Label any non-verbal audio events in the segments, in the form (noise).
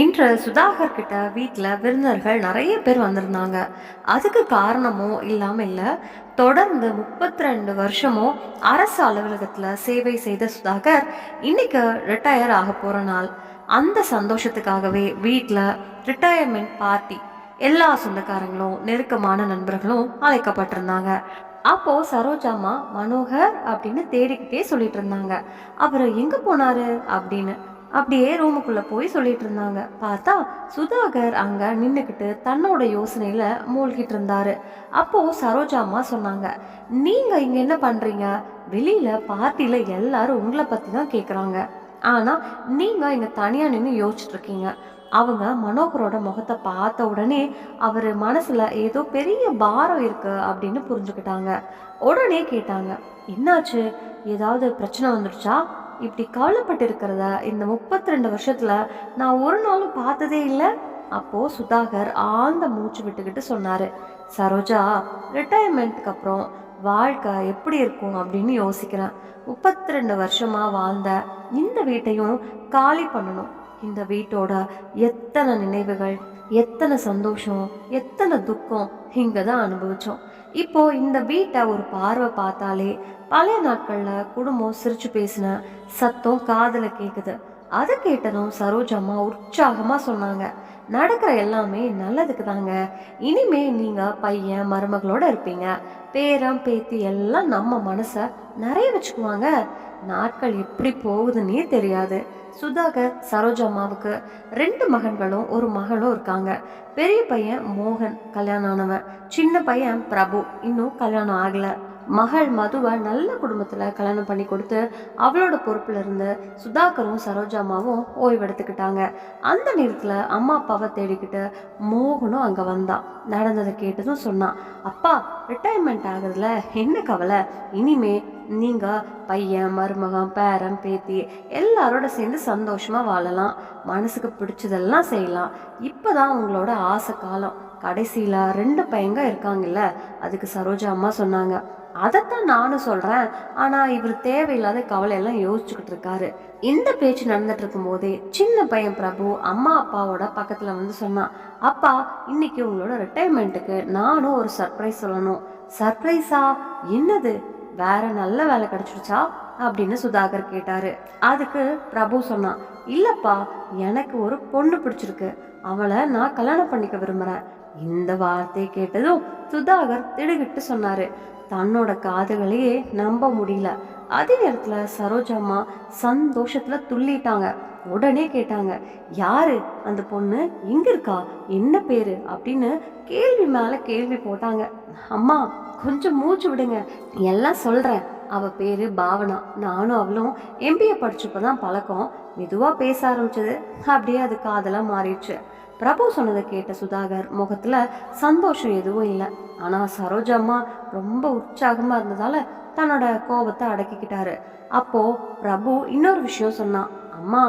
இன்று சுதாகர் கிட்ட வீட்டில் விருந்தினர்கள் நிறைய பேர் வந்திருந்தாங்க. அதுக்கு காரணமும் இல்லாமல் இல்லை தொடர்ந்து முப்பத்தி ரெண்டு வருஷமும் அரசு அலுவலகத்தில் சேவை செய்த சுதாகர் இன்னைக்கு ரிட்டையர் ஆக போகிற நாள். அந்த சந்தோஷத்துக்காகவே வீட்டில் ரிட்டையர்மெண்ட் பார்ட்டி எல்லா சொந்தக்காரங்களும் நெருக்கமான நண்பர்களும் அழைக்கப்பட்டிருந்தாங்க. அப்போ சரோஜாமா மனோகர் அப்படின்னு தேடிக்கிட்டே சொல்லிட்டு இருந்தாங்க. அவர் எங்க போனாரு? அப்படின்னு அப்படியே ரூமுக்குள்ளே போய் சொல்லிட்டு இருந்தாங்க. பார்த்தா சுதாகர் அங்கே நின்றுக்கிட்டு தன்னோட யோசனையில் மூழ்கிட்டு அப்போது சரோஜா அம்மா சொன்னாங்க நீங்கள் இங்கே என்ன பண்ணுறீங்க வெளியில் பார்ட்டியில் எல்லாரும் உங்களை பற்றி தான் கேட்குறாங்க ஆனால் நீங்கள் இங்கே தனியாக நின்று யோசிச்சுட்ருக்கீங்க அவங்க மனோகரோட முகத்தை பார்த்த உடனே அவர் மனசில் ஏதோ பெரிய பாரம் இருக்குது அப்படின்னு புரிஞ்சுக்கிட்டாங்க. உடனே கேட்டாங்க என்னாச்சு? ஏதாவது பிரச்சனை வந்துடுச்சா? இப்படி கவலைப்பட்டு இருக்கிறத இந்த முப்பத்தி ரெண்டு வருஷத்தில் நான் ஒரு நாளும் பார்த்ததே இல்லை. அப்போது சுதாகர் ஆழ்ந்த மூச்சு விட்டுக்கிட்டு சொன்னார். சரோஜா ரிட்டையர்மெண்ட்டுக்கு அப்புறம் வாழ்க்கை எப்படி இருக்கும்? அப்படின்னு யோசிக்கிறேன். முப்பத்தி ரெண்டு வருஷமாக வாழ்ந்த இந்த வீட்டையும் காலி பண்ணணும். இந்த வீட்டோட எத்தனை நினைவுகள் எத்தனை சந்தோஷம் எத்தனை துக்கம் இங்கே தான் அனுபவித்தோம் இப்போ இந்த வீட்டை ஒரு பார்வை பார்த்தாலே பழைய நாட்களில் குடும்பம் சிரிச்சு பேசின சத்தம் காதில் கேட்குது அதை கேட்டதும் சரோஜம்மா உற்சாகமாக சொன்னாங்க. நடக்கிற எல்லாமே நல்லதுக்கு தாங்க. இனிமே நீங்கள் பையன் மருமகளோட இருப்பீங்க. பேரம் பேத்தி எல்லாம் நம்ம மனசை நிறைய வச்சுக்குவாங்க. நாட்கள் எப்படி போகுதுன்னே தெரியாது. சுதாகர் சரோஜம்மாவுக்கு ரெண்டு மகன்களும் ஒரு மகளும் இருக்காங்க. பெரிய பையன் மோகன் கல்யாணம் ஆனவன். சின்ன பையன் பிரபு. இன்னும் கல்யாணம் ஆகலை. மகள் மதுவை நல்ல குடும்பத்தில் கல்யாணம் பண்ணி கொடுத்து அவளோட பொறுப்பில் இருந்து சுதாகரும் சரோஜாமாவும் ஓய்வெடுத்துக்கிட்டாங்க அந்த நேரத்தில் அம்மா அப்பாவை தேடிக்கிட்டு மோகனும் அங்கே வந்தான் நடந்ததை கேட்டதும் சொன்னான் அப்பா ரிட்டையர்மெண்ட் ஆகுதுல என்ன கவலை? இனிமே நீங்கள் பையன் மருமகன் பேரன் பேத்தி எல்லாரோட சேர்ந்து சந்தோஷமாக வாழலாம். மனசுக்கு பிடிச்சதெல்லாம் செய்யலாம். இப்போ தான் உங்களோட ஆசை காலம். கடைசியில் ரெண்டு பையங்க இருக்காங்கல்ல அதுக்கு சரோஜா அம்மா சொன்னாங்க. அதைத்தான் நானும் சொல்கிறேன் ஆனால் இவர் தேவையில்லாத கவலையெல்லாம் யோசிச்சுக்கிட்டு இருக்காரு. இந்த பேச்சு நடந்துட்டு போதே சின்ன பையன் பிரபு அம்மா அப்பாவோட பக்கத்தில் வந்து சொன்னான். அப்பா இன்னைக்கு உங்களோட ரிட்டையர்மெண்ட்டுக்கு நானும் ஒரு சர்ப்ரைஸ் சொல்லணும். சர்ப்ரைஸா என்னது? வேற நல்ல வேலை கிடைச்சிருச்சா அப்படின்னு சுதாகர் கேட்டாரு. அதுக்கு பிரபு சொன்னான் இல்லப்பா எனக்கு ஒரு பொண்ணு பிடிச்சிருக்கு. அவளை நான் கல்யாணம் பண்ணிக்க விரும்புறேன். இந்த வார்த்தையை கேட்டதும் சுதாகர் திடுகிட்டு சொன்னாரு. தன்னோட காதுகளையே நம்ப முடியல. அதே நேரத்துல சரோஜம்மா சந்தோஷத்துல துள்ளிட்டாங்க. உடனே கேட்டாங்க யாரு? அந்த பொண்ணு? எங்க இருக்கா? என்ன பேரு? அப்படின்னு கேள்வி மேல கேள்வி போட்டாங்க. அம்மா கொஞ்சம் மூச்சு விடுங்க. எல்லாம் சொல்கிறேன் அவள் பேர் பாவனா. நானும் அவளும் எம்பிஏ படிச்சப்பதான் பழக்கம். மெதுவாக பேச ஆரம்பிச்சது. அப்படியே அது காதலாக மாறிடுச்சு. பிரபு சொன்னதை கேட்ட சுதாகர் முகத்தில் சந்தோஷம் எதுவும் இல்லை. ஆனால் சரோஜம்மா ரொம்ப உற்சாகமாக இருந்ததால் தன்னோட கோபத்தை அடக்கிக்கிட்டாரு. அப்போ பிரபு இன்னொரு விஷயம் சொன்னான். அம்மா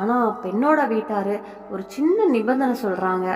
ஆனால் பெண்ணோட வீட்டார் ஒரு சின்ன நிபந்தனை சொல்கிறாங்க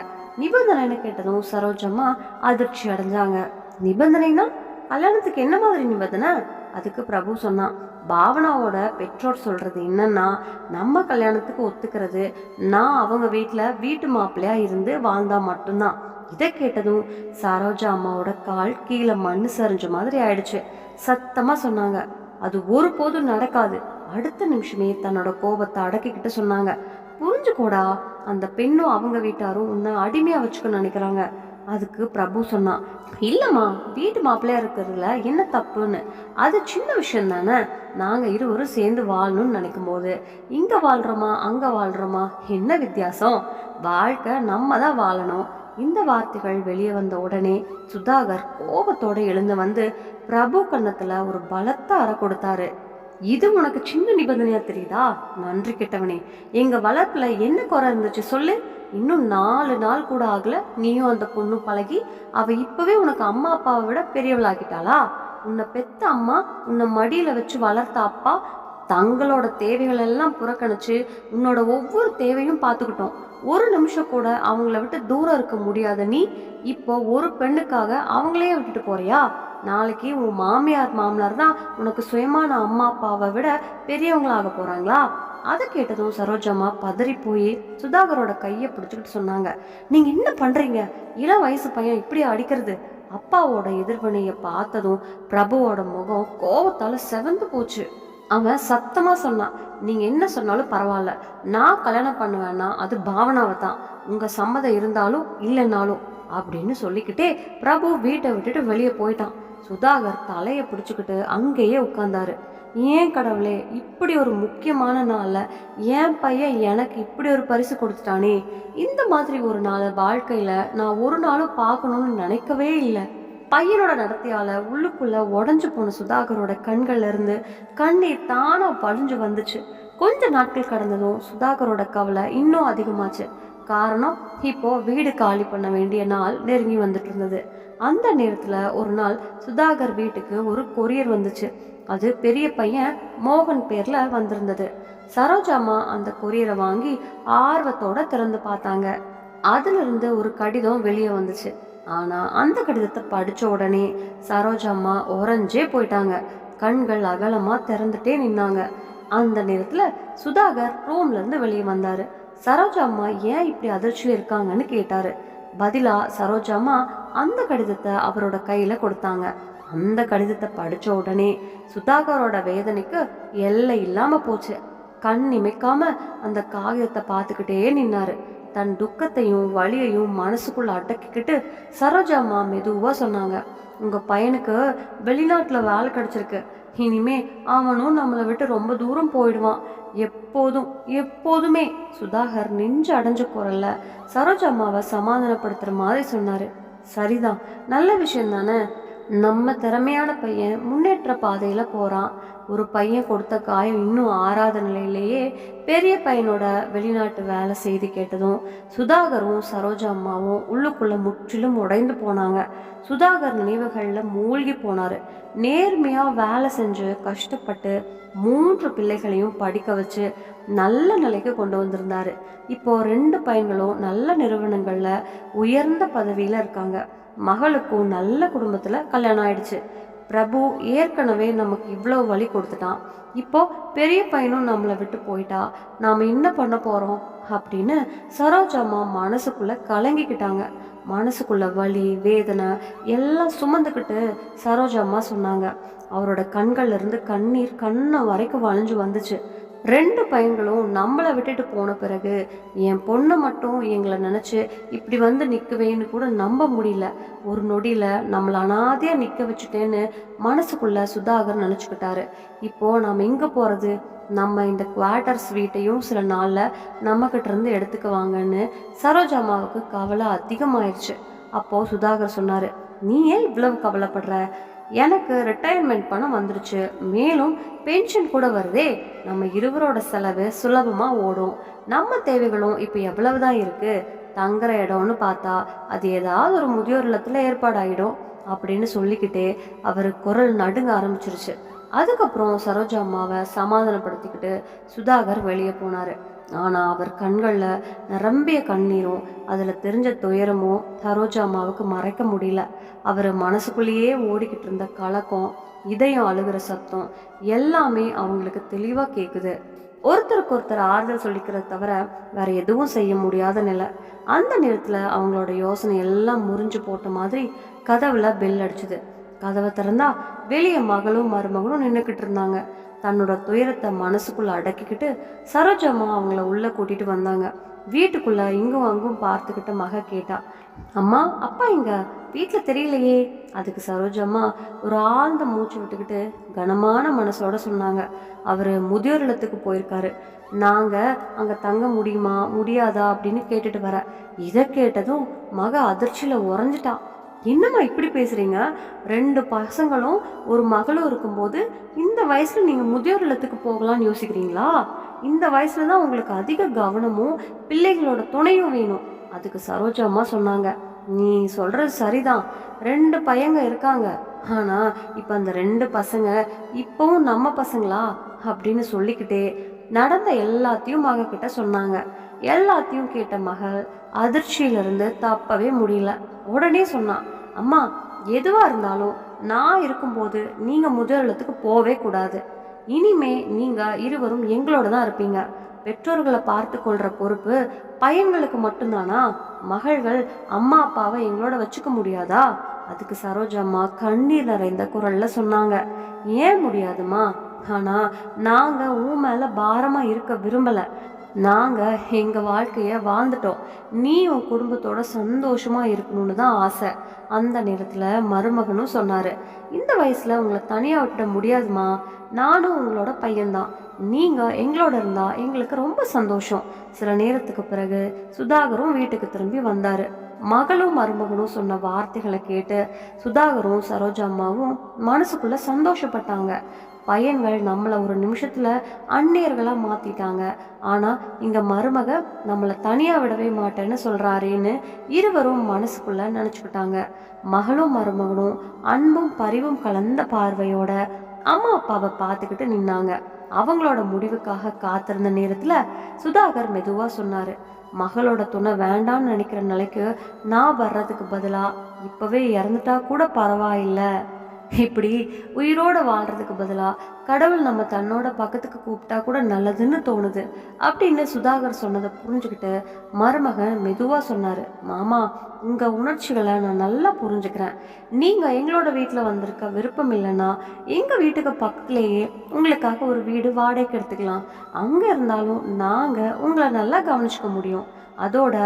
நிபந்தனைன்னு கேட்டதும் சரோஜம்மா அதிர்ச்சி அடைஞ்சாங்க. நிபந்தனைனா கல்யாணத்துக்கு என்ன மாதிரி நிபந்தனை? அதுக்கு பிரபு சொன்னான். பாவனாவோட பெற்றோர் சொல்றது என்னன்னா நம்ம கல்யாணத்துக்கு ஒத்துக்கிறது நான் அவங்க வீட்டில் வீட்டு மாப்பிள்ளையா இருந்து வாழ்ந்தா மட்டும்தான். இதை கேட்டதும் சரோஜா அம்மாவோட கால் கீழே மண் சரிஞ்ச மாதிரி ஆயிடுச்சு. சத்தமா சொன்னாங்க. அது ஒருபோதும் நடக்காது. அடுத்த நிமிஷமே தன்னோட கோபத்தை அடக்கிக்கிட்டு சொன்னாங்க. புரிஞ்சுக்கோடா அந்த பெண்ணும் அவங்க வீட்டாரும் உன்னை அடிமையா வச்சுக்க நினைக்கிறாங்க. அதுக்கு பிரபு சொன்னான் இல்லைம்மா வீட்டு மாப்பிள்ளையா இருக்கிறதுல என்ன தப்புன்னு? அது சின்ன விஷயம் தானே? நாங்கள் இருவரும் சேர்ந்து வாழணும்னு நினைக்கும் போது இங்கே வாழ்கிறோமா அங்கே வாழ்கிறோமா என்ன வித்தியாசம்? வாழ்க்கை நம்ம தான் வாழணும். இந்த வார்த்தைகள் வெளியே வந்த உடனே சுதாகர் கோபத்தோடு எழுந்து வந்து பிரபு கன்னத்தில் ஒரு பலத்த அற கொடுத்தாரு. இது உனக்கு சின்ன நிபந்தனையா தெரியுதா? நன்றி கெட்டவனே. எங்க வளர்ப்புல என்ன குறை இருந்துச்சு சொல்லு. இன்னும் நாலு நாள் கூட ஆகல. நீயும் அந்த பொண்ணு பழகி அவ இப்பவே உனக்கு அம்மா அப்பாவை விட பெரியவளாகிட்டாளா? உன்னை பெத்த அம்மா உன்னை மடியில வச்சு வளர்த்த அப்பா தங்களோட தேவைகள் எல்லாம் புறக்கணிச்சு உன்னோட ஒவ்வொரு தேவையும் பார்த்துக்கிட்டோம் ஒரு நிமிஷம் கூட அவங்கள விட்டு தூரம் இருக்க முடியாத நீ இப்போ ஒரு பெண்ணுக்காக அவங்களையே விட்டுட்டு போறியா? நாளைக்கு உன் மாமியார் மாமனார் தான் உனக்கு சுயமான அம்மா அப்பாவை விட பெரியவங்களாக போகிறாங்களா அதை கேட்டதும் சரோஜம்மா பதறி போய் சுதாகரோட கையை பிடிச்சிக்கிட்டு சொன்னாங்க. நீங்கள் என்ன பண்ணுறீங்க இளம் வயசு பையன் இப்படி அடிக்கிறது? அப்பாவோட எதிர்வினையை பார்த்ததும் பிரபுவோட முகம் கோபத்தால் செவந்து போச்சு. அவன் சத்தமாக சொன்னான் நீங்கள் என்ன சொன்னாலும் பரவாயில்ல. நான் கல்யாணம் பண்ணுவேன்னா அது பாவனாவை தான். உங்கள் சம்மதம் இருந்தாலும் இல்லைன்னாலும் அப்படின்னு சொல்லிக்கிட்டே பிரபு வீட்டை விட்டுட்டு வெளியே போயிட்டான். சுதாகர் தலையை பிடிச்சிக்கிட்டு அங்கேயே உட்காந்தாரு ஏன் கடவுளே இப்படி ஒரு முக்கியமான நாளில் என் பையன் எனக்கு இப்படி ஒரு பரிசு கொடுத்துட்டானே? இந்த மாதிரி ஒரு நாள் வாழ்க்கையில் நான் ஒரு நாளும் பார்க்கணும்னு நினைக்கவே இல்லை. பையனோட நடத்தையால் உள்ளுக்குள்ளே உடஞ்சு போன சுதாகரோட கண்கள்ல இருந்து கண்ணீர் தானா வழிஞ்சு வந்துச்சு. கொஞ்ச நாட்கள் கடந்ததும் சுதாகரோட கவலை இன்னும் அதிகமாச்சு. காரணம் இப்போ வீடு காலி பண்ண வேண்டிய நாள் நெருங்கி வந்துட்டு இருந்தது அந்த நேரத்துல ஒரு நாள் சுதாகர் வீட்டுக்கு ஒரு கொரியர் வந்துச்சு. அது பெரிய பையன் மோகன் பேர்ல வந்திருந்தது. சரோஜாமா அந்த கொரியரை வாங்கி ஆர்வத்தோட திறந்து பார்த்தாங்க. அதுல இருந்து ஒரு கடிதம் வெளியே வந்துச்சு. ஆனா அந்த கடிதத்தை படிச்ச உடனே சரோஜாம்மா உறைஞ்சே போயிட்டாங்க. கண்கள் அகலமா திறந்துட்டே நின்னாங்க. அந்த நேரத்துல சுதாகர் ரூம்ல இருந்து வெளியே வந்தாரு. சரோஜா அம்மா ஏன் இப்படி அதிர்ச்சியில் இருக்காங்கன்னு கேட்டாரு. பதிலா சரோஜாம்மா அந்த கடிதத்தை அவரோட கையில கொடுத்தாங்க. அந்த கடிதத்தை படித்த உடனே சுதாகரோட வேதனைக்கு எல்லை இல்லாம போச்சு. கண் இமைக்காம அந்த காகிதத்தை பார்த்துக்கிட்டே நின்னாரு. தன் துக்கத்தையும் வலியையும் மனசுக்குள்ள அடக்கிக்கிட்டு சரோஜா அம்மா மெதுவாக சொன்னாங்க. உங்கள் பையனுக்கு வெளிநாட்டில் வேலை கிடச்சிருக்கு. இனிமே அவனும் நம்மளை விட்டு ரொம்ப தூரம் போயிடுவான். எப்போதும் எப்போதுமே சுதாகர் நெஞ்சு அடைஞ்ச குரல்ல சரோஜம்மாவை சமாதானப்படுத்துற மாதிரி சொன்னாரு. சரிதான் நல்ல விஷயம் தானே. நம்ம திறமையான பையன் முன்னேற்ற பாதையில போறான். ஒரு பையன் கொடுத்த காயம் இன்னும் ஆறாத நிலையிலேயே பெரிய பையனோட வெளிநாட்டு வேலை செய்தி கேட்டதும் சுதாகரும் சரோஜா அம்மாவும் உள்ளுக்குள்ளே முற்றிலும் உடைந்து போனாங்க. சுதாகர் நினைவுகளில் மூழ்கி போனார். நேர்மையாக வேலை செஞ்சு கஷ்டப்பட்டு மூன்று பிள்ளைகளையும் படிக்க வச்சு நல்ல நிலைக்கு கொண்டு வந்திருந்தார். இப்போது ரெண்டு பையன்களும் நல்ல நிறுவனங்களில் உயர்ந்த பதவியில் இருக்காங்க. மகளுக்கும் நல்ல குடும்பத்தில் கல்யாணம் ஆயிடுச்சு. பிரபு ஏற்கனவே நமக்கு இவ்வளோ வழி கொடுத்துட்டான். இப்போ பெரிய பையனும் நம்மளை விட்டு போயிட்டா. நாம் என்ன பண்ண போகிறோம் அப்படின்னு சரோஜாம்மா மனசுக்குள்ளே கலங்கிக்கிட்டாங்க. மனசுக்குள்ள வலி வேதனை எல்லாம் சுமந்துக்கிட்டு சரோஜாம்மா சொன்னாங்க. அவரோட கண்கள்லேருந்து கண்ணீர் கண்ணை வரைக்கும் வளைஞ்சு வந்துச்சு. ரெண்டு பையன்களும் நம்மளை விட்டுட்டு போன பிறகு என் பொண்ணை மட்டும் எங்களை நினச்சி இப்படி வந்து நிற்கவேன்னு கூட நம்ப முடியல. ஒரு நொடியில் நம்மளை அனாதையாக நிற்க வச்சுட்டேன்னு மனசுக்குள்ள சுதாகர் நினச்சிக்கிட்டாரு. இப்போது நாம் எங்கே போகிறது நம்ம இந்த குவார்ட்டர்ஸ் வீட்டையும் சில நாளில் நம்மக்கிட்டேருந்து எடுத்துக்குவாங்கன்னு சரோஜாமாவுக்கு கவலை அதிகமாயிருச்சு. அப்போது சுதாகர் சொன்னார் நீ ஏன் இவ்வளவு கவலைப்படுற? எனக்கு ரிட்டையர்மெண்ட் பணம் வந்துருச்சு. மேலும் பென்ஷன் கூட வருதே. நம்ம இருவரோட செலவு சுலபமாக ஓடும். நம்ம தேவைகளும் இப்போ எவ்வளவு தான் இருக்குது தங்குற இடம்னு பார்த்தா அது ஏதாவது ஒரு முதியோர் இல்லத்தில் ஏற்பாடாயிடும் அப்படின்னு சொல்லிக்கிட்டே அவர் குரல் நடுங்க ஆரம்பிச்சிருச்சு. அதுக்கப்புறம் சரோஜா அம்மாவை சமாதானப்படுத்திக்கிட்டு சுதாகர் வெளியே போனார். ஆனால் அவர் கண்களில் நிரம்பிய கண்ணீரும் அதில் தெரிஞ்ச துயரமும் சரோஜா அம்மாவுக்கு மறைக்க முடியல. அவர் மனசுக்குள்ளேயே ஓடிக்கிட்டு இருந்த கலக்கம் இதயம் அழுகிற சத்தம் எல்லாமே அவங்களுக்கு தெளிவாக கேட்குது ஒருத்தருக்கு ஒருத்தர் ஆறுதல் சொல்லிக்கிறத தவிர வேற எதுவும் செய்ய முடியாத நிலை. அந்த நேரத்தில் அவங்களோட யோசனை எல்லாம் முறிஞ்சு போட்ட மாதிரி கதவுல பெல் அடிச்சுது. கதவை திறந்தா வெளியே மகளும் மருமகளும் நின்றுக்கிட்டு இருந்தாங்க. தன்னோட துயரத்தை மனசுக்குள்ளே அடக்கிக்கிட்டு சரோஜம்மா அவங்கள உள்ளே கூட்டிட்டு வந்தாங்க. வீட்டுக்குள்ளே இங்கும் அங்கும் பார்த்துக்கிட்டு மக கேட்டா அம்மா அப்பா இங்க வீட்டில் தெரியலையே. அதுக்கு சரோஜம்மா ஒரு ஆழ்ந்த மூச்சு விட்டுக்கிட்டு கனமான மனசோட சொன்னாங்க. அவர் முதியோர் இல்லத்துக்கு போயிருக்காரு. நாங்கள் அங்கே தங்க முடியுமா? முடியாதா? அப்படின்னு கேட்டுட்டு வர. இதை கேட்டதும் மக அதிர்ச்சியில் உறைஞ்சிட்டான் என்னம்மா இப்படி பேசுறீங்க? ரெண்டு பசங்களும் ஒரு மகளும் இருக்கும்போது இந்த வயசுல நீங்க முதியோர் இல்லத்துக்கு போகலாம்னு யோசிக்கிறீங்களா? இந்த வயசுல தான் உங்களுக்கு அதிக கவனமும் பிள்ளைகளோட துணையும் வேணும். அதுக்கு சரோஜா அம்மா சொன்னாங்க நீ சொல்றது சரிதான். ரெண்டு பையங்க இருக்காங்க. ஆனா இப்ப அந்த ரெண்டு பசங்க இப்பவும் நம்ம பசங்களா? அப்படின்னு சொல்லிக்கிட்டே நடந்த எல்லாத்தையும் மக கிட்ட சொன்னாங்க. எல்லாத்தையும் கேட்ட மகள் அதிர்ச்சியிலிருந்து தப்பவே முடியல. உடனே சொன்னான் அம்மா எதுவாக இருந்தாலும் நான் இருக்கும்போது நீங்கள் முதலிடத்துக்கு போவே கூடாது. இனிமே நீங்கள் இருவரும் எங்களோட தான் இருப்பீங்க. பெற்றோர்களை பார்த்து கொள்ற பொறுப்பு பையன்களுக்கு மட்டும்தானா? மகள்கள் அம்மா அப்பாவை எங்களோட வச்சுக்க முடியாதா? அதுக்கு சரோஜம்மா கண்ணீர் நிறைந்த குரல்ல சொன்னாங்க. ஏன் முடியாதுமா ஆனா நாங்க உன் மேல பாரமா இருக்க விரும்பல. நாங்கள் எங்கள் வாழ்க்கையை வாழ்ந்துட்டோம். நீ உன் குடும்பத்தோட சந்தோஷமாக இருக்கணும்னு தான் ஆசை. அந்த நேரத்தில் மருமகனும் சொன்னார் இந்த வயசில் உங்களை தனியாக விட்டுட முடியாதுமா. நானும் உங்களோட பையன்தான். நீங்கள் எங்களோட இருந்தால் எங்களுக்கு ரொம்ப சந்தோஷம். சில நேரத்துக்கு பிறகு சுதாகரும் வீட்டுக்கு திரும்பி வந்தார். மகளும் மருமகனும் சொன்ன வார்த்தைகளை கேட்டு சுதாகரும் சரோஜா அம்மாவும் மனசுக்குள்ளே சந்தோஷப்பட்டாங்க. பையன்கள் நம்மளை ஒரு நிமிஷத்தில் அந்நியர்களாக மாற்றிட்டாங்க ஆனால் இங்கே மருமக நம்மளை தனியாக விடவே மாட்டேன்னு சொல்கிறாரேன்னு இருவரும் மனசுக்குள்ள நினச்சிக்கிட்டாங்க. மகளும் மருமகனும் அன்பும் பரிவும் கலந்த பார்வையோட அம்மா அப்பாவை பார்த்துக்கிட்டு நின்னாங்க. அவங்களோட முடிவுக்காக காத்திருந்த நேரத்தில் சுதாகர் மெதுவாக சொன்னார் மகளோட துணை வேண்டாம்னு நினைக்கிற நிலைக்கு நான் வர்றதுக்கு பதிலாக இப்போவே இறந்துட்டா கூட பரவாயில்லை. இப்படி உயிரோடு வாழ்கிறதுக்கு பதிலாக கடவுள் நம்ம தன்னோட பக்கத்துக்கு கூப்பிட்டா கூட நல்லதுன்னு தோணுது. அப்படின்னு சுதாகர் சொன்னதை புரிஞ்சுக்கிட்டு மருமகன் மெதுவாக சொன்னார் மாமா உங்கள் உணர்ச்சிகளை நான் நல்லா புரிஞ்சுக்கிறேன். நீங்கள் எங்களோட வீட்டில் வந்திருக்க விருப்பம் இல்லைன்னா எங்கள் வீட்டுக்கு பக்கத்துலேயே உங்களுக்காக ஒரு வீடு வாடகைக்கு எடுத்துக்கலாம். அங்கே இருந்தாலும் நாங்கள் உங்களை நல்லா கவனிச்சுக்க முடியும். அதோட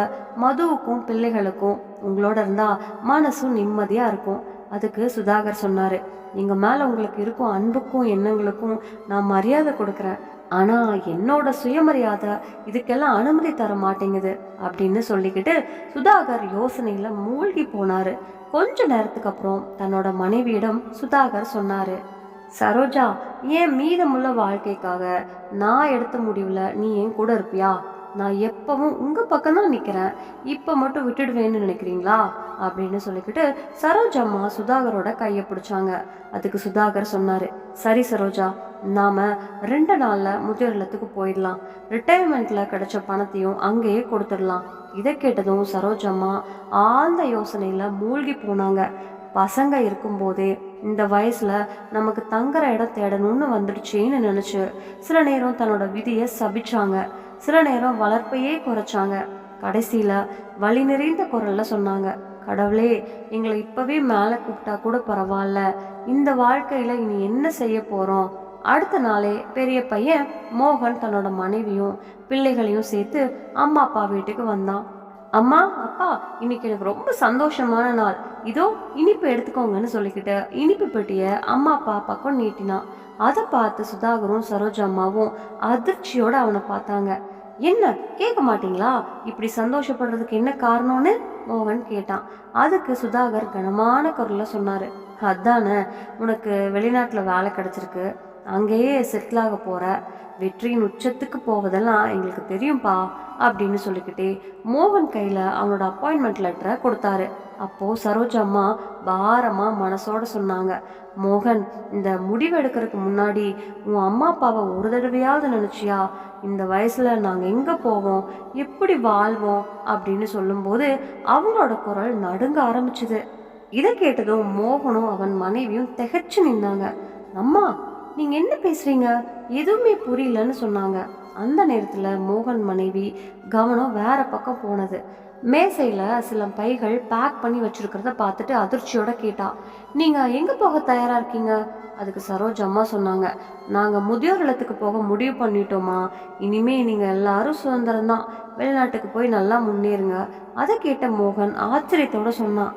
மதுவுக்கும் பிள்ளைகளுக்கும் உங்களோட இருந்தால் மனசும் நிம்மதியாக இருக்கும். அதுக்கு சுதாகர் சொன்னார் எங்கள் மேலே உங்களுக்கு இருக்கும் அன்புக்கும் எண்ணங்களுக்கும் நான் மரியாதை கொடுக்குறேன். ஆனால் என்னோட சுயமரியாதை இதுக்கெல்லாம் அனுமதி தர மாட்டேங்குது அப்படின்னு சொல்லிக்கிட்டு சுதாகர் யோசனையில் மூழ்கி போனார். கொஞ்ச நேரத்துக்கு அப்புறம் தன்னோட மனைவியிடம் சுதாகர் சொன்னார் சரோஜா ஏன் மீதமுள்ள வாழ்க்கைக்காக நான் எடுத்த முடிவில் நீ என் கூட இருப்பியா? நான் எப்பவும் உங்கள் பக்கம் தான் நிற்கிறேன் இப்போ மட்டும் விட்டுடுவேன்னு நினைக்கிறீங்களா? அப்படின்னு சொல்லிக்கிட்டு சரோஜம்மா சுதாகரோட கையை பிடிச்சாங்க. அதுக்கு சுதாகர் சொன்னார் சரி சரோஜா நாம் ரெண்டு நாளில் முதியோர் இல்லத்துக்கு போயிடலாம். ரிட்டையர்மெண்ட்டில் கிடைச்ச பணத்தையும் அங்கேயே கொடுத்துடலாம். இதை கேட்டதும் சரோஜம்மா ஆழ்ந்த யோசனையில் மூழ்கி போனாங்க. பசங்க இருக்கும்போதே இந்த வயசுல நமக்கு தங்குற இடம் தேடணும்னு வந்துடுச்சேன்னு நினைச்சு சில நேரம் தன்னோட விதியை சபிச்சாங்க. சில நேரம் வளர்ப்பையே குறைச்சாங்க. கடைசியில வழி நிறைந்த குரல்ல சொன்னாங்க கடவுளே எங்களை இப்போவே மேலே கூப்பிட்டா கூட பரவாயில்ல. இந்த வாழ்க்கையில இனி என்ன செய்ய போறோம்? அடுத்த நாளே பெரிய பையன் மோகன் தன்னோட மனைவியும் பிள்ளைகளையும் சேர்த்து அம்மா அப்பா வீட்டுக்கு வந்தான். அம்மா அப்பா இன்னைக்கு எனக்கு ரொம்ப சந்தோஷமான நாள். இதோ இனிப்பு எடுத்துக்கோங்கன்னு சொல்லிக்கிட்டு இனிப்பு பெட்டியை அம்மா அப்பா பக்கம் நீட்டினான். அதை பார்த்து சுதாகரும் சரோஜா அம்மாவும் அதிர்ச்சியோட அவனை பார்த்தாங்க. என்ன? கேட்க மாட்டீங்களா? இப்படி சந்தோஷப்படுறதுக்கு என்ன காரணம்னு? மோகன் கேட்டான். அதுக்கு சுதாகர் கனமான குரலில் சொன்னார். அதானே உனக்கு வெளிநாட்டில் வேலை கிடச்சிருக்கு. அங்கேயே செட்டில் ஆக போகிற வெற்றியின் உச்சத்துக்கு போவதெல்லாம் எங்களுக்கு தெரியும்ப்பா அப்படின்னு சொல்லிக்கிட்டே மோகன் கையில் அவனோட அப்பாயின்மெண்ட் லெட்டரை கொடுத்தாரு. அப்போது சரோஜம்மா அம்மா மனசோட சொன்னாங்க மோகன் இந்த முடிவு எடுக்கிறதுக்கு முன்னாடி உன் அம்மா அப்பாவை ஒரு தடவையாவது நினச்சியா? இந்த வயசில் நாங்கள் எங்கே போவோம்? எப்படி வாழ்வோம்? அப்படின்னு சொல்லும்போது அவங்களோட குரல் நடுங்க ஆரம்பிச்சுது. இதை கேட்டதும் மோகனும் அவன் மனைவியும் திகச்சு நின்னாங்க. அம்மா நீங்க என்ன பேசுறீங்க? எதுவுமே புரியலன்னு சொன்னாங்க. அந்த நேரத்தில் மோகன் மனைவி கவனம் வேற பக்கம் போனது. மேசையில் சில பைகள் பேக் பண்ணி வச்சிருக்கிறத பார்த்துட்டு அதிர்ச்சியோட கேட்டா நீங்கள் எங்கே போக தயாராக இருக்கீங்க? அதுக்கு சரோஜ் அம்மா சொன்னாங்க நாங்கள் முதியோர் இல்லத்துக்கு போக முடிவு பண்ணிட்டோமா. இனிமே நீங்கள் எல்லாரும் சுதந்திரம் தான். வெளிநாட்டுக்கு போய் நல்லா முன்னேறுங்க. அதை கேட்ட மோகன் ஆச்சரியத்தோட சொன்னான்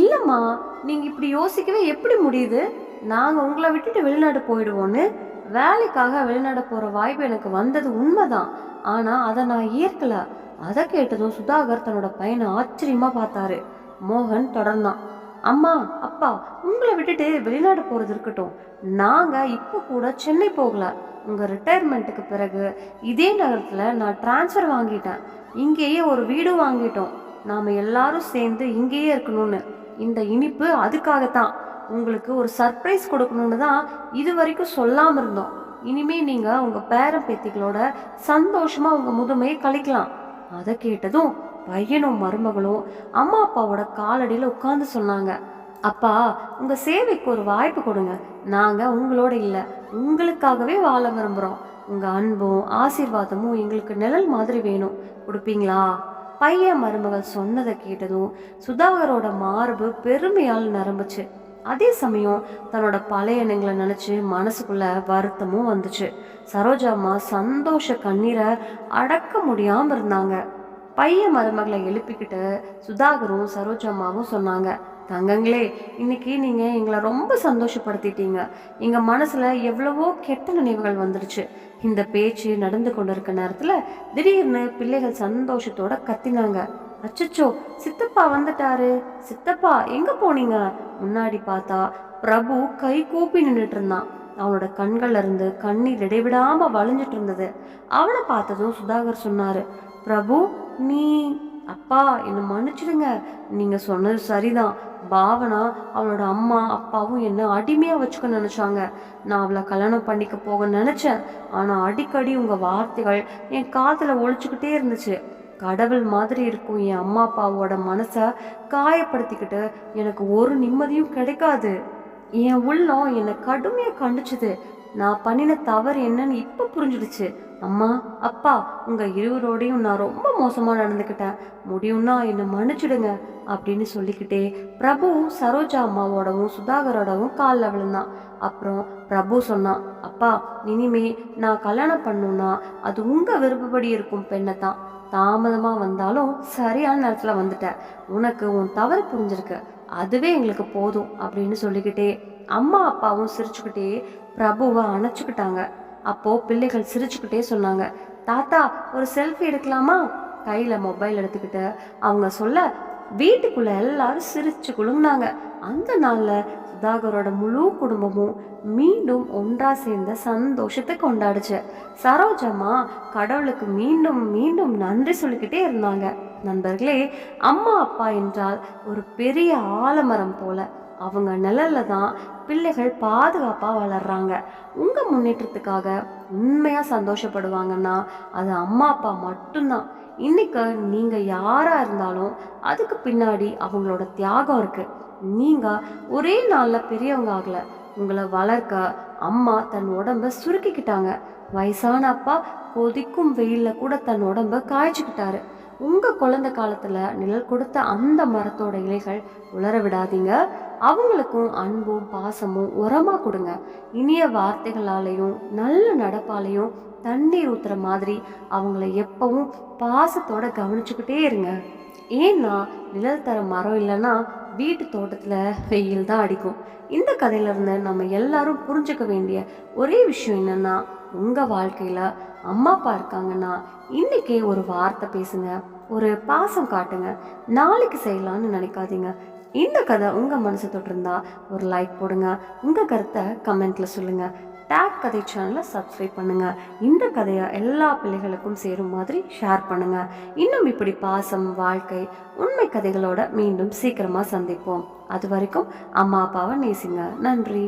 இல்லைம்மா நீங்கள் இப்படி யோசிக்கவே எப்படி முடியுது? நாங்கள் உங்களை விட்டுட்டு வெளிநாடு போயிடுவோன்னு வேலைக்காக வெளிநாடு போகிற வாய்ப்பு எனக்கு வந்தது உண்மைதான். ஆனால் அதை நான் ஏற்கல. அதை கேட்டதும் சுதாகர் தன்னோட பையனை ஆச்சரியமாக பார்த்தாரு. மோகன் தொடர்ந்தான். அம்மா அப்பா உங்களை விட்டுட்டு வெளிநாடு போகிறது இருக்கட்டும். நாங்கள் இப்போ கூட சென்னை போகல. உங்கள் ரிட்டையர்மெண்ட்டுக்கு பிறகு இதே நகரத்தில் நான் டிரான்ஸ்ஃபர் வாங்கிட்டேன். இங்கேயே ஒரு வீடும் வாங்கிட்டோம். நாம் எல்லாரும் சேர்ந்து இங்கேயே இருக்கணும்னு. இந்த இனிப்பு அதுக்காகத்தான். உங்களுக்கு ஒரு சர்ப்ரைஸ் கொடுக்கணும்னு தான் இது வரைக்கும் சொல்லாமல் இருந்தோம். இனிமே நீங்கள் உங்கள் பேரன் பேத்திகளோட சந்தோஷமாக உங்கள் முதுமையை கழிக்கலாம். அதை கேட்டதும் பையனும் மருமகளும் அம்மா அப்பாவோட காலடியில் உட்காந்து சொன்னாங்க. அப்பா உங்கள் சேவைக்கு ஒரு வாய்ப்பு கொடுங்க. நாங்கள் உங்களோட இல்லை உங்களுக்காகவே வாழ விரும்புகிறோம் உங்கள் அன்பும் ஆசீர்வாதமும் எங்களுக்கு நிழல் மாதிரி வேணும். கொடுப்பீங்களா? பையன் மருமகள் சொன்னதை கேட்டதும் சுதாகரோட மார்பு பெருமையால் நிரம்புச்சு. அதே சமயம் தன்னோட பழைய எண்ணங்களை நினச்சி மனசுக்குள்ள வருத்தமும் வந்துச்சு. சரோஜாம்மா சந்தோஷ கண்ணீரை அடக்க முடியாமல் இருந்தாங்க. பையன் மருமகளை எழுப்பிக்கிட்டு சுதாகரும் சரோஜம்மாவும் சொன்னாங்க தங்கங்களே இன்னைக்கு நீங்கள் எங்களை ரொம்ப சந்தோஷப்படுத்திட்டீங்க. எங்கள் மனசில் எவ்வளவோ கெட்ட நினைவுகள் வந்துடுச்சு. இந்த பேச்சு நடந்து கொண்டிருக்க நேரத்தில் திடீர்னு பிள்ளைகள் சந்தோஷத்தோட கத்தினாங்க. அச்சச்சோ சித்தப்பா வந்துட்டாரு. சித்தப்பா எங்க போனீங்க? முன்னாடி பார்த்தா பிரபு கை கூப்பி நின்றுட்டு இருந்தான். அவனோட கண்கள்ல இருந்து கண்ணீர் இடைவிடாம வழிஞ்சிட்டு இருந்தது. அவனை பார்த்ததும் சுதாகர் சொன்னாரு பிரபு நீ அப்பா என்னை மன்னிச்சிடுங்க. நீங்க சொன்னது சரிதான். பாவனா அவளோட அம்மா அப்பாவும் என்ன அடிமையா வச்சுக்க நினைச்சாங்க. நான் அவளை கல்யாணம் பண்ணிக்க போக நினைச்சேன். ஆனா அடிக்கடி உங்க வார்த்தைகள் என் காதுல ஒழிச்சுக்கிட்டே இருந்துச்சு. கடவுள் மாதிரி இருக்கும் என் அம்மா அப்பாவோட மனசை காயப்படுத்திக்கிட்டு எனக்கு ஒரு நிம்மதியும் கிடைக்காது. என் உள்ளம் என்னை கடுமையாக கண்டிச்சுது. நான் பண்ணின தவறு என்னன்னு இப்போ புரிஞ்சிடுச்சு. அம்மா அப்பா உங்கள் இருவரோடையும் நான் ரொம்ப மோசமாக நடந்துக்கிட்டேன். முடியும்னா என்னை மன்னிச்சிடுங்க அப்படின்னு சொல்லிக்கிட்டே பிரபு சரோஜா அம்மாவோடவும் சுதாகரோடவும் காலில் விழுந்தான். அப்புறம் பிரபு சொன்னான் அப்பா இனிமே நான் கல்யாணம் பண்ணுன்னா அது உங்கள் விருப்பப்படி இருக்கும் பெண்ணை தான். தாமதமாக வந்தாலும் சரியான நேரத்தில் வந்துட்ட. உனக்கு உன் தவறு புரிஞ்சிருக்கு. அதுவே எங்களுக்கு போதும் அப்படின்னு சொல்லிக்கிட்டே அம்மா அப்பாவும் சிரிச்சுக்கிட்டே பிரபுவை அணைச்சிக்கிட்டாங்க. அப்போது பிள்ளைகள் சிரிச்சுக்கிட்டே சொன்னாங்க தாத்தா ஒரு செல்ஃபி எடுக்கலாமா? கையில் மொபைல் எடுத்துக்கிட்டு அவங்க சொல்ல வீட்டுக்குள்ளே எல்லாரும் சிரிச்சு குழுங்கினாங்க அந்த நாளில் சுதாகரோட முழு குடும்பமும் மீண்டும் ஒன்றா சேர்ந்த சந்தோஷத்தை கொண்டாடுச்சு. சரோஜம்மா கடவுளுக்கு மீண்டும் மீண்டும் நன்றி சொல்லிக்கிட்டே இருந்தாங்க. நண்பர்களே அம்மா அப்பா என்றால் ஒரு பெரிய ஆலமரம் போல. அவங்க நிழல்ல தான் பிள்ளைகள் பாதுகாப்பாக வளர்றாங்க. உங்கள் முன்னேற்றத்துக்காக உண்மையாக சந்தோஷப்படுவாங்கன்னா அது அம்மா அப்பா மட்டும்தான். இன்னைக்கு நீங்கள் யாராக இருந்தாலும் அதுக்கு பின்னாடி அவங்களோட தியாகம் இருக்குது நீங்கள் ஒரே நாளில் பெரியவங்க ஆகலை. உங்களை வளர்க்க அம்மா தன் உடம்ப சுருக்கிக்கிட்டாங்க. வயசான அப்பா கொதிக்கும் வெயிலில் கூட தன் உடம்ப காய்ச்சிக்கிட்டாரு. உங்கள் குழந்தை காலத்தில் நிழல் கொடுத்த அந்த மரத்தோட இலைகள் உலர விடாதீங்க. அவங்களுக்கும் அன்பும் பாசமும் உரமாக கொடுங்க. இனிய வார்த்தைகளாலையும் நல்ல நடப்பாலையும் தண்ணீர் ஊற்றுற மாதிரி அவங்கள எப்பவும் பாசத்தோட கவனிச்சுக்கிட்டே இருங்க. ஏன்னா நிழல் தர மரம் இல்லைன்னா வீட்டு தோட்டத்துல வெயில் தான் அடிக்கும். இந்த கதையில இருந்து நம்ம எல்லாரும் புரிஞ்சுக்க வேண்டிய ஒரே விஷயம் என்னன்னா உங்க வாழ்க்கையில அம்மா அப்பா இருக்காங்கன்னா இன்றைக்கே ஒரு வார்த்தை பேசுங்க ஒரு பாசம் காட்டுங்க நாளைக்கு செய்யலாம்னு நினைக்காதீங்க. இந்த கதை உங்க மனசு தொட்டிருந்தா ஒரு லைக் போடுங்க உங்க கருத்தை கமெண்ட்ல சொல்லுங்க. டேக் கதை சேனலில் சப்ஸ்கிரைப் பண்ணுங்கள் இந்த கதையை எல்லா பிள்ளைகளுக்கும் சேரும் மாதிரி ஷேர் பண்ணுங்கள் இன்னும் இப்படி பாசம் வாழ்க்கை உண்மை கதைகளோட மீண்டும் சீக்கிரமாக சந்திப்போம். அது வரைக்கும் அம்மா அப்பாவை நேசிங்க. நன்றி.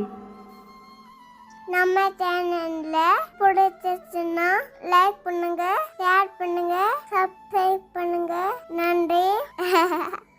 நம்ம சேனல்ல பிடிச்சிருச்சுன்னா லைக் பண்ணுங்க ஷேர் பண்ணுங்க சப்ஸ்கிரைப் பண்ணுங்க. நன்றி. (laughs)